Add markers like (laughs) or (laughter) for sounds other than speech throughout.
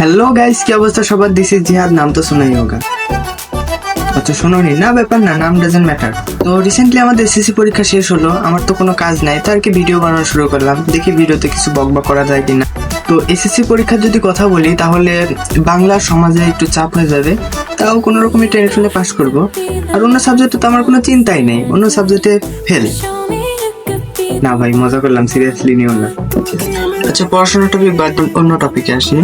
Hello guys কি অবস্থা? সবার দিস ইজ জিহাদ, নাম তো শোনাই হোগা আচ্ছা শোনোনি। না, ব্যাপার না, নাম ডাজেন্ট ম্যাটার তো রিসেন্টলি আমাদের এসএসসি পরীক্ষা শেষ হলো, আমার তো কোনো কাজ নাই তার কি ভিডিও বানানো শুরু করলাম। দেখি ভিডিওতে কিছু বকবক করা যায় কিনা। তো এসএসসি পরীক্ষার যদি কথা বলি, তাহলে বাংলা সমাজে একটু চাপ হয়ে যাবে। তাও কোনো রকমের টেনশনে পাস করব। আর অন্য সাবজেক্টে তো আমার কোনো চিন্তাই নেই, অন্য সাবজেক্টে ফেল না ভাই, মজা করলাম সিরিয়াসলি নিও না। আচ্ছা পড়াশোনার টপিক বাদ অন্য টপিকে আসি।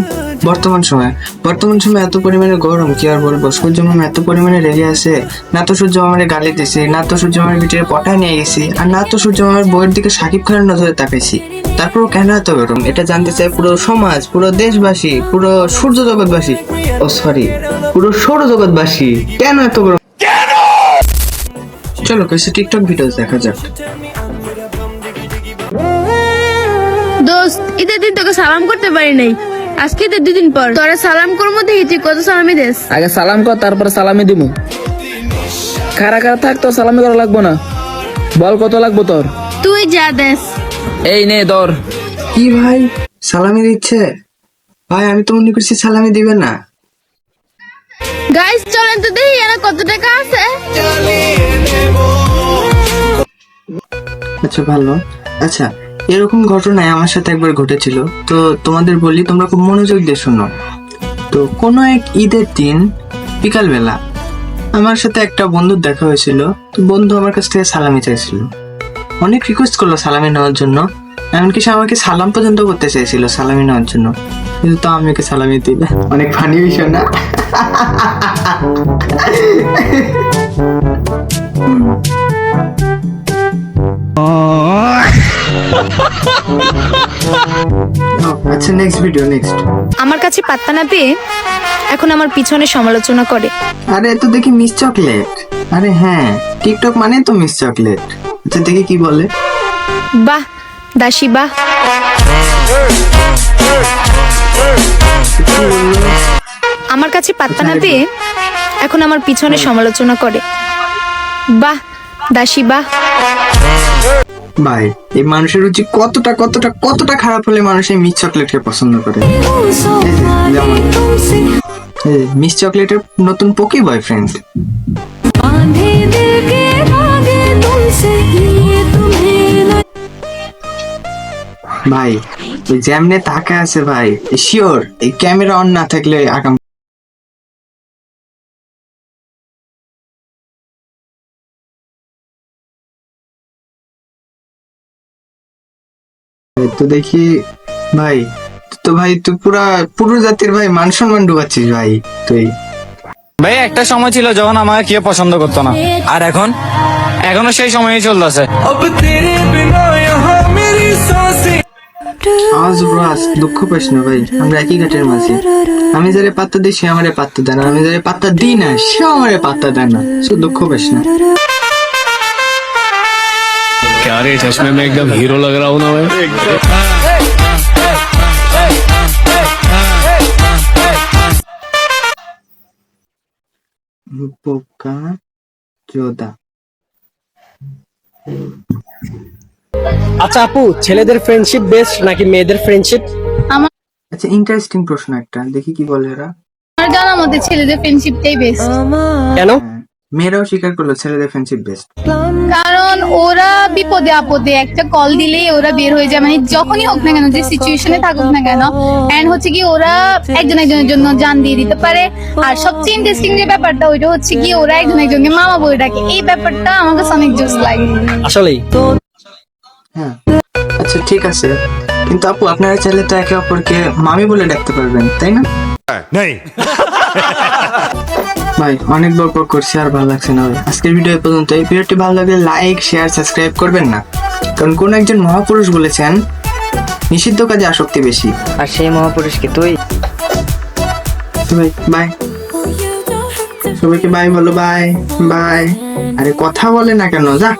বর্তমান সময়। বর্তমান সময় এত পরিমাণে গরম কি আর বলব? সূর্য মামা এত পরিমাণে রেগে আছে। না তো সূর্য মামারে গালি দিছি না তো সূর্য মামার ভিতরে পটায় নিয়ে গেছি আর না তো সূর্য মামার বইয়ের দিকে সাকিব খানের নজরে তাকাইছি। তারপরও কেন এত গরম? এটা জানতে চাই পুরো সমাজ পুরো দেশবাসী পুরো সূর্য জগৎবাসী। ও সরি পুরো সৌর জগৎবাসী কেন এত গরম? চলো কিছু টিকটক ভিডিও দেখা যাক। দোস্ত ঈদের দিন তোকে সালাম করতে পারি নাই। আজকে ঈদের দুদিন পর। তোরা সালাম করব দেখি তুই কত সালামি দেস। আগে সালাম কর তারপরে সালামি দিমু। খারা খারা থাক তোর সালামি করা লাগবো না। বল কত লাগবো তোর? তুই যা দেস। এই নে ধর। কি ভাই? সালামি দিচ্ছে? ভাই আমি তো মনে করছি সালামি দিবে না। গাইস চলেন তো দেখি এখানে কত টাকা আছে। আচ্ছা ভালো। আচ্ছা এরকম ঘটনায় আমার সাথে একবার ঘটেছিল। তো তোমাদের বলি, তোমরা খুব মনোযোগ দিয়ে শোনো। তো কোনো এক ঈদের দিন, বিকালবেলা, আমার সাথে একটা বন্ধুর দেখা হয়েছিল। তো বন্ধু আমার কাছ থেকে সালামি চাইছিল। অনেক রিকোয়েস্ট করল সালামি নেওয়ার জন্য। এমনকি সে আমাকে সালাম পর্যন্ত করতে চাইছিল সালামি নেওয়ার জন্য। কিন্তু তো আমি ওকে সালামি দিলে। অনেক ফানি বিষয় না? (laughs) আচ্ছা নেক্সট ভিডিও নেক্সট আমার কাছে পাত্তা না পেয়ে এখন আমার পিছনে সমালোচনা করে। আরে তো দেখি মিস চকলেট আরে হ্যাঁ টিকটক মানে তো মিস চকলেট আচ্ছা দেখি কি বলে। বাহ দাসী বাহ। আমার কাছে পাত্তা না পেয়ে এখন আমার পিছনে সমালোচনা করে। বাহ দাসী বাহ। ভাই, এই মানুষের রুচি কতটা কতটা কতটা খারাপ হলে মানুষ এই মিস চকলেটকে পছন্দ করে? মিস চকলেটের নতুন পকি বয়ফ্রেন্ড ভাই যেমনে তাকে আছে ভাই শিওর এই ক্যামেরা অন না থাকলে আগাম তো দেখি ভাই তো ভাই তুই পুরা পুরো জাতির ভাই মান সম্মান ডুবাচ্ছিস ভাই তুই। ভাই একটা সময় ছিল যখন আমাকে কেউ পছন্দ করতো না। আর এখন? এখনও সেই সময়ই চলতেছে। আজ ব্রাস দুঃখ পাইস না ভাই আমরা একই ঘাটের মাঝে। আমি যারে পাত্তা দিই সে আমারে পাত্তা দেয় না। আমি যারে পাত্তা দিই না সে আমারে পাত্তা দেয় না। সে দুঃখ পাইস না। क्या रे चश्मे में एकदम हीरो लग रहा हूँ ना मैं বোকা চোদা আচ্ছা আপু ছেলেদের ফ্রেন্ডশিপ বেস্ট নাকি মেয়েদের ফ্রেন্ডশিপ আচ্ছা ইন্টারেস্টিং প্রশ্ন একটা দেখি কি বলে এরা আমার জানা মতে ছেলেদের ফ্রেন্ডশিপটাই বেস্ট কেন হ্যাঁ, মেয়েরাও স্বীকার করলো ছেলেদের ফ্রেন্ডশিপ বেস্ট কারণ ওরা বিপদে আপদে একটা কল দিলেই ওরা বের হয়ে যায়। মানে যখনই হোক না কেন যে সিচুয়েশনে থাকুক না কেন এন্ড হচ্ছে কি ওরা একজন একজনের জন্য জান দিয়ে দিতে পারে। আর সবচেয়ে ইন্টারেস্টিং যে ব্যাপারটা ওইটা হচ্ছে কি ওরা একজন একজনকে মামা বলে ডাকে। এই ব্যাপারটা আমার কাছে অনেক জোস লাগে। আসলেই। হ্যাঁ। আচ্ছা ঠিক আছে। কিন্তু আপু আপনারা চাইলে তো একে অপরকে মামি বলে ডাকতে পারবেন তাই না? (laughs) ভাই অনেক বক বক করছি আর ভালো লাগছে না আজকের ভিডিও পর্যন্ত এই ভিডিওটি ভালো লাগলে লাইক শেয়ার সাবস্ক্রাইব করবেন না। কারণ কোন একজন মহাপুরুষ বলেছেন নিষিদ্ধ কাজে আসক্তি বেশি। আর সেই মহাপুরুষ কি তুই? ভাই বাই সবাইকে বাই বলো বাই বাই আরে কথা বলে না কেন যা।